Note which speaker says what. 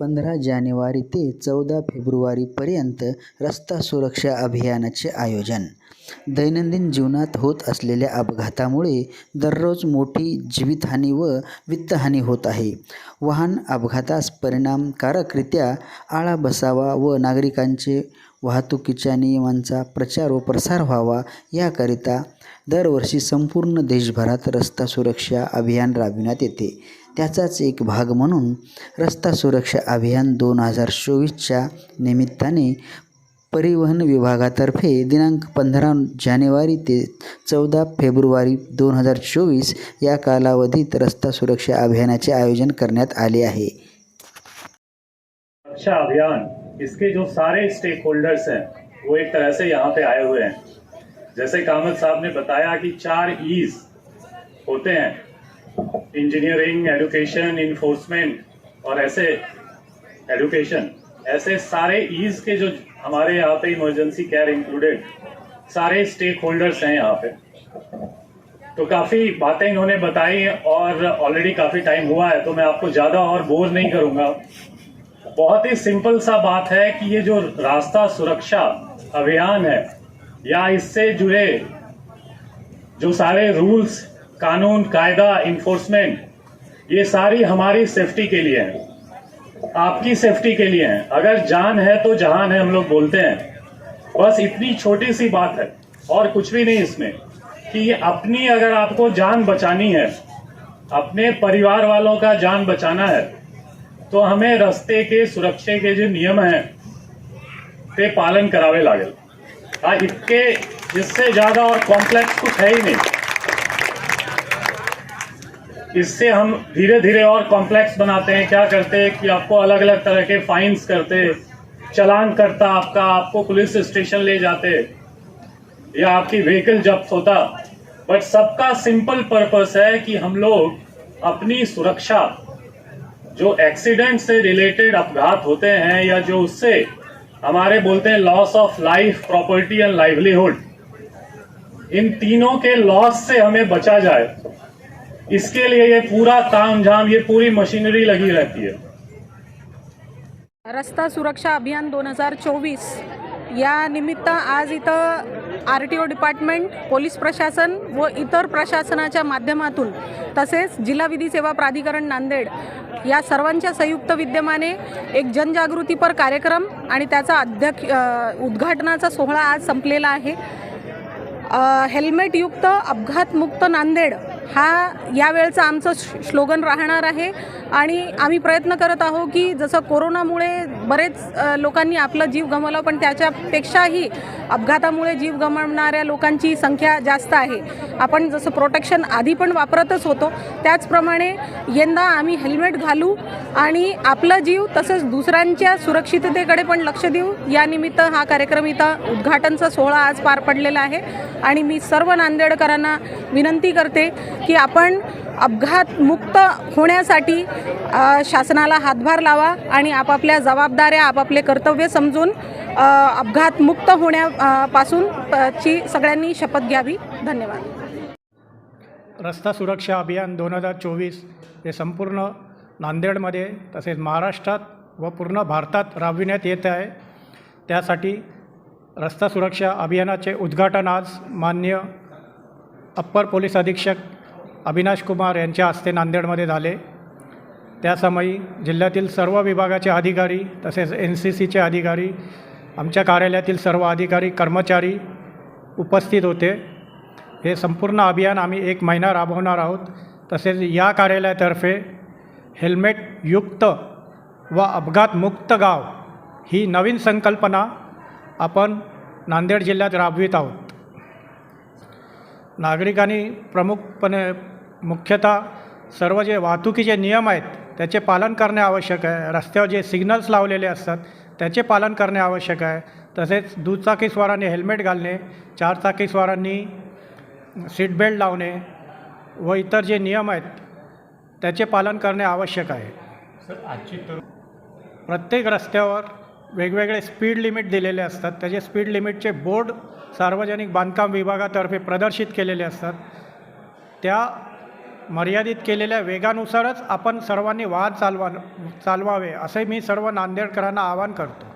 Speaker 1: पंधरा जानेवारी ते चौदा फेब्रुवारीपर्यंत रस्ता सुरक्षा अभियानाचे आयोजन. दैनंदिन जीवनात होत असलेल्या अपघातामुळे दररोज मोठी जीवितहानी व वित्तहानी होत आहे. वाहन अपघातास परिणामकारकरित्या आळा बसावा व नागरिकांचे वाहतुकीच्या नियमांचा प्रचार व प्रसार व्हावा याकरिता दरवर्षी संपूर्ण देशभरात रस्ता सुरक्षा अभियान राबविण्यात येते. त्याचाच एक भाग म्हणून रस्ता सुरक्षा अभियान दोन हजार चोवीसच्या निमित्ताने परिवहन विभागातर्फे दिनांक पंधरा जानेवारी ते चौदा फेब्रुवारी दोन हजार चोवीस या कालावधीत रस्ता सुरक्षा अभियानाचे आयोजन करण्यात आले आहे.
Speaker 2: सुरक्षा अभियान इसके जो सारे स्टेक होल्डर्स हैं वो एक तरह से यहाँ पे आए हुए हैं। जैसे कामत साहब ने बताया कि चार ईज होते हैं। इंजीनियरिंग एजुकेशन इन्फोर्समेंट और ऐसे एजुकेशन ऐसे सारे ईज के जो हमारे यहाँ पे इमरजेंसी केयर इंक्लूडेड सारे स्टेक होल्डर्स हैं यहाँ पे। तो काफ़ी बातें इन्होंने बताई और ऑलरेडी काफ़ी टाइम हुआ है तो मैं आपको ज़्यादा और बोर नहीं करूँगा। बहुत ही सिंपल सा बात है कि ये जो रास्ता सुरक्षा अभियान है, या इससे जुड़े जो सारे रूल्स कानून, कायदा इन्फोर्समेंट ये सारी हमारी सेफ्टी के लिए है। आपकी सेफ्टी के लिए है। अगर जान है तो जहान है, हम लोग बोलते हैं। बस इतनी छोटी सी बात है। और कुछ भी नहीं इसमें। कि ये अपनी अगर आपको जान बचानी है, अपने परिवार वालों का जान बचाना है तो हमें रस्ते के सुरक्षा के जो नियम हैं, ते पालन करावे लागेल। हा, इतके इससे ज़्यादा और कॉम्प्लेक्स कुछ है ही नहीं। इससे हम धीरे धीरे और कॉम्प्लेक्स बनाते हैं। क्या करते हैं कि आपको अलग अलग तरह के फाइन्स करते, चलान करता आपका, आपको पुलिस स्टेशन ले जाते, या आपकी व्हीकल जब्त होता। बट सबका सिंपल पर्पस है कि हम लोग अपनी सुरक्षा, जो एक्सीडेंट से रिलेटेड अपघात होते हैं, या जो उससे हमारे बोलते हैं loss of life property and livelihood in तीनों के लॉस से हमें बचा जाए। इसके लिए ये पूरा ताम झाम ये पूरी मशीनरी लगी रहती है।
Speaker 3: रस्ता सुरक्षा अभियान दोन हजार चोवीस या निमित्त आज इथं R T O department police प्रशासन व इतर प्रशासनाच्या माध्यमातून तसेच जिल्हा विधी सेवा प्राधिकरण नांदेड या सर्वांच्या संयुक्त विद्यमाने एक जनजागृतीपर कार्यक्रम आणि त्याचा अध्यक्ष उद्घाटनाचा सोहळा आज संपलेला आहे. हेल्मेटयुक्त अपघातमुक्त नांदेड हा यावेळचा आमचं श- स्लोगन राहणार आहे. आणि आम्ही प्रयत्न करत आहोत की जसं कोरोनामुळे बरेच लोकांनी आपला जीव गमावला पण त्याच्यापेक्षाही अपघातामुळे जीव गमावणाऱ्या लोकांची संख्या जास्त आहे. आपण जसं प्रोटेक्शन आधी पण वापरतच होतो त्याचप्रमाणे यंदा आम्ही हेल्मेट घालू आणि आपला जीव तसंच दुसऱ्यांच्या सुरक्षिततेकडे पण लक्ष देऊ. यानिमित्त हा कार्यक्रम इथं उद्घाटनचा सोहळा आज पार पडलेला आहे. आणि मी सर्व नांदेडकरांना विनंती करते की आपण अपघात मुक्त होण्यासाठी शासनाला हातभार लावा आणि आपापल्या जबाबदाऱ्या आपापले कर्तव्य समजून अपघात मुक्त होण्यापासून ची सगळ्यांनी शपथ घ्यावी. धन्यवाद.
Speaker 4: रस्ता सुरक्षा अभियान दोन हजार चोवीस हे संपूर्ण नांदेडमध्ये तसेच महाराष्ट्रात व पूर्ण भारतात राबविण्यात येत आहे. त्यासाठी रस्ता सुरक्षा अभियानाचे उद्घाटन आज मान्य अप्पर पोलीस अधीक्षक अविनाश कुमार यांच्या हस्ते नांदेडमध्ये झाले. त्यासमयी जिल्ह्यातील सर्व विभागाचे अधिकारी तसेच एन सी सीचे अधिकारी आमच्या कार्यालयातील सर्व अधिकारी कर्मचारी उपस्थित होते. हे संपूर्ण अभियान आम्ही एक महिना राबवणार आहोत. तसेच या कार्यालयातर्फे हेल्मेटयुक्त व अपघातमुक्त गाव ही नवीन संकल्पना आपण नांदेड जिल्ह्यात राबवित आहोत. नागरिकांनी प्रमुखपणे मुख्यतः सर्व जे वाहतुकीचे नियम आहेत त्याचे पालन करणे आवश्यक आहे. रस्त्यावर जे सिग्नल्स लावलेले असतात त्याचे पालन करणे आवश्यक आहे. तसेच दुचाकीस्वारांनी हेल्मेट घालणे चारचाकीस्वारांनी सीट बेल्ट लावणे व इतर जे नियम आहेत त्याचे पालन करणे आवश्यक आहे. प्रत्येक रस्त्यावर वेगवेगळे स्पीड लिमिट दिलेले असतात. त्याचे स्पीड लिमिटचे बोर्ड सार्वजनिक बांधकाम विभागातर्फे प्रदर्शित केलेले असतात. त्या मर्यादित केलेल्या वेगानुसारच आपण सर्वांनी वाहन चालवा चालवावे असे मी सर्व नांदेडकरांना आवाहन करतो.